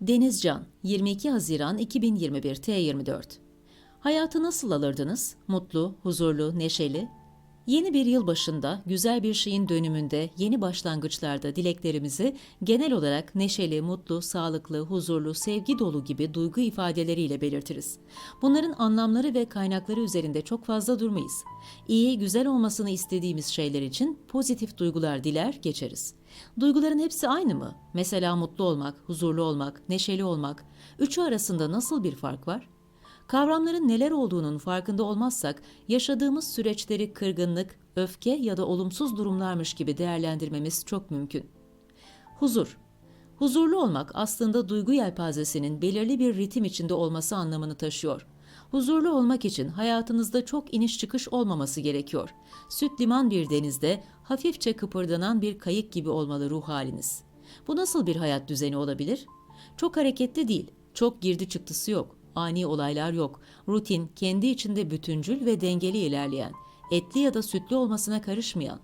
Denizcan, 22 Haziran 2021 T24 Hayatı nasıl alırdınız? Mutlu, huzurlu, neşeli? Yeni bir yıl başında, güzel bir şeyin dönümünde, yeni başlangıçlarda dileklerimizi genel olarak neşeli, mutlu, sağlıklı, huzurlu, sevgi dolu gibi duygu ifadeleriyle belirtiriz. Bunların anlamları ve kaynakları üzerinde çok fazla durmayız. İyi, güzel olmasını istediğimiz şeyler için pozitif duygular diler, geçeriz. Duyguların hepsi aynı mı? Mesela mutlu olmak, huzurlu olmak, neşeli olmak. Üçü arasında nasıl bir fark var? Kavramların neler olduğunun farkında olmazsak yaşadığımız süreçleri kırgınlık, öfke ya da olumsuz durumlarmış gibi değerlendirmemiz çok mümkün. Huzur. Huzurlu olmak aslında duygu yelpazesinin belirli bir ritim içinde olması anlamını taşıyor. Huzurlu olmak için hayatınızda çok iniş çıkış olmaması gerekiyor. Süt liman bir denizde hafifçe kıpırdanan bir kayık gibi olmalı ruh haliniz. Bu nasıl bir hayat düzeni olabilir? Çok hareketli değil, çok girdi çıktısı yok, ani olaylar yok, rutin, kendi içinde bütüncül ve dengeli ilerleyen, etli ya da sütlü olmasına karışmayan.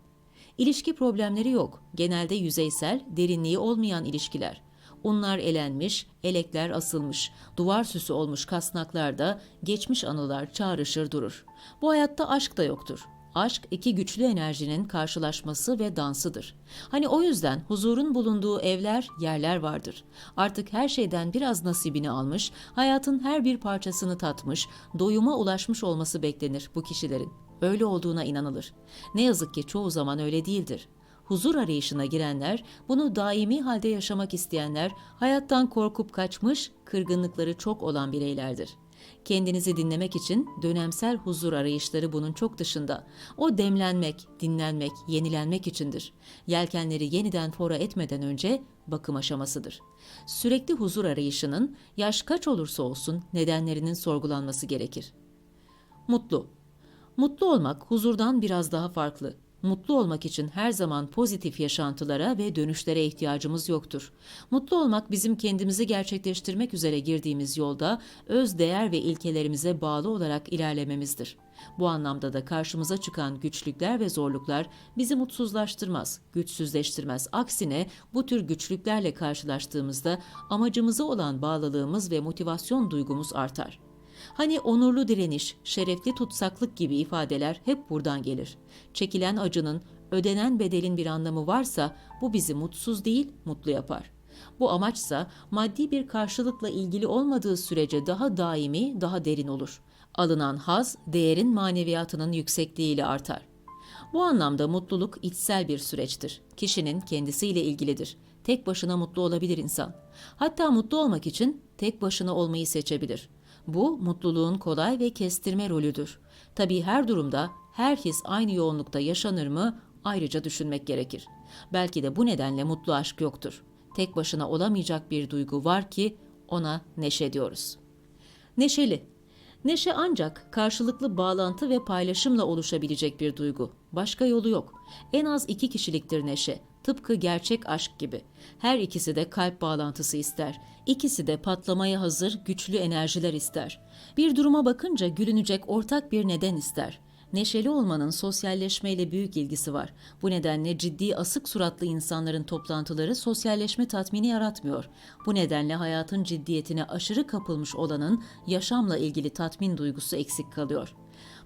İlişki problemleri yok, genelde yüzeysel, derinliği olmayan ilişkiler. Unlar elenmiş, elekler asılmış, duvar süsü olmuş kasnaklarda geçmiş anılar çağrışır durur. Bu hayatta aşk da yoktur. Aşk iki güçlü enerjinin karşılaşması ve dansıdır. Hani o yüzden huzurun bulunduğu evler, yerler vardır. Artık her şeyden biraz nasibini almış, hayatın her bir parçasını tatmış, doyuma ulaşmış olması beklenir bu kişilerin. Öyle olduğuna inanılır. Ne yazık ki çoğu zaman öyle değildir. Huzur arayışına girenler, bunu daimi halde yaşamak isteyenler, hayattan korkup kaçmış, kırgınlıkları çok olan bireylerdir. Kendinizi dinlemek için dönemsel huzur arayışları bunun çok dışında. O demlenmek, dinlenmek, yenilenmek içindir. Yelkenleri yeniden fora etmeden önce bakım aşamasıdır. Sürekli huzur arayışının yaş kaç olursa olsun nedenlerinin sorgulanması gerekir. Mutlu. Mutlu olmak huzurdan biraz daha farklı. Mutlu olmak için her zaman pozitif yaşantılara ve dönüşlere ihtiyacımız yoktur. Mutlu olmak bizim kendimizi gerçekleştirmek üzere girdiğimiz yolda öz değer ve ilkelerimize bağlı olarak ilerlememizdir. Bu anlamda da karşımıza çıkan güçlükler ve zorluklar bizi mutsuzlaştırmaz, güçsüzleştirmez. Aksine bu tür güçlüklerle karşılaştığımızda amacımıza olan bağlılığımız ve motivasyon duygumuz artar. Hani onurlu direniş, şerefli tutsaklık gibi ifadeler hep buradan gelir. Çekilen acının, ödenen bedelin bir anlamı varsa bu bizi mutsuz değil, mutlu yapar. Bu amaçsa maddi bir karşılıkla ilgili olmadığı sürece daha daimi, daha derin olur. Alınan haz, değerin maneviyatının yüksekliğiyle artar. Bu anlamda mutluluk içsel bir süreçtir. Kişinin kendisiyle ilgilidir. Tek başına mutlu olabilir insan. Hatta mutlu olmak için tek başına olmayı seçebilir. Bu mutluluğun kolay ve kestirme rolüdür. Tabii her durumda her his aynı yoğunlukta yaşanır mı ayrıca düşünmek gerekir. Belki de bu nedenle mutlu aşk yoktur. Tek başına olamayacak bir duygu var ki ona neşe diyoruz. Neşeli. Neşe ancak karşılıklı bağlantı ve paylaşımla oluşabilecek bir duygu. Başka yolu yok. En az iki kişiliktir neşe. Tıpkı gerçek aşk gibi. Her ikisi de kalp bağlantısı ister. İkisi de patlamaya hazır güçlü enerjiler ister. Bir duruma bakınca gülünecek ortak bir neden ister. Neşeli olmanın sosyalleşmeyle büyük ilgisi var. Bu nedenle ciddi asık suratlı insanların toplantıları sosyalleşme tatmini yaratmıyor. Bu nedenle hayatın ciddiyetine aşırı kapılmış olanın yaşamla ilgili tatmin duygusu eksik kalıyor.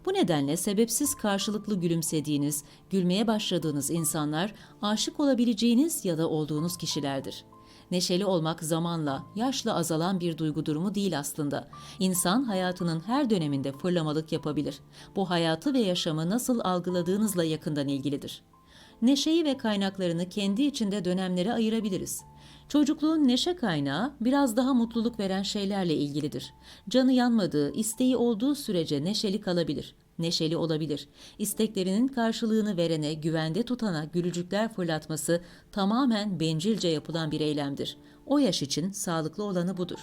Bu nedenle sebepsiz karşılıklı gülümsediğiniz, gülmeye başladığınız insanlar aşık olabileceğiniz ya da olduğunuz kişilerdir. Neşeli olmak zamanla, yaşla azalan bir duygu durumu değil aslında. İnsan hayatının her döneminde fırlamalık yapabilir. Bu hayatı ve yaşamı nasıl algıladığınızla yakından ilgilidir. Neşeyi ve kaynaklarını kendi içinde dönemlere ayırabiliriz. Çocukluğun neşe kaynağı biraz daha mutluluk veren şeylerle ilgilidir. Canı yanmadığı, isteği olduğu sürece neşeli kalabilir, neşeli olabilir. İsteklerinin karşılığını verene, güvende tutana gülücükler fırlatması tamamen bencilce yapılan bir eylemdir. O yaş için sağlıklı olanı budur.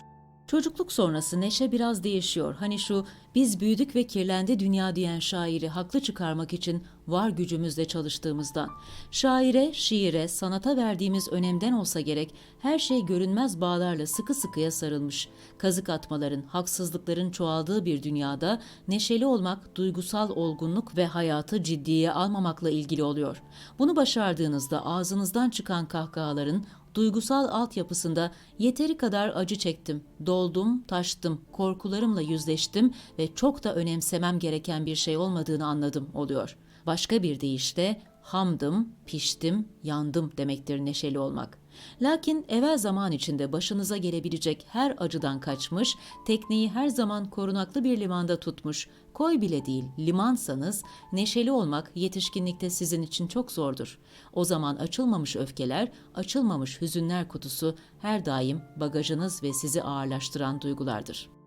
Çocukluk sonrası neşe biraz değişiyor. Hani şu Biz büyüdük ve kirlendi dünya diyen şairi haklı çıkarmak için var gücümüzle çalıştığımızdan. Şaire, şiire, sanata verdiğimiz önemden olsa gerek her şey görünmez bağlarla sıkı sıkıya sarılmış. Kazık atmaların, haksızlıkların çoğaldığı bir dünyada neşeli olmak, duygusal olgunluk ve hayatı ciddiye almamakla ilgili oluyor. Bunu başardığınızda ağzınızdan çıkan kahkahaların duygusal altyapısında yeteri kadar acı çektim, doldum, taştım, korkularımla yüzleştim ve çok da önemsemem gereken bir şey olmadığını anladım oluyor. Başka bir deyişle hamdım, piştim, yandım demektir neşeli olmak. Lakin evvel zaman içinde başınıza gelebilecek her acıdan kaçmış, tekneyi her zaman korunaklı bir limanda tutmuş, koy bile değil limansanız neşeli olmak yetişkinlikte sizin için çok zordur. O zaman açılmamış öfkeler, açılmamış hüzünler kutusu her daim bagajınız ve sizi ağırlaştıran duygulardır.''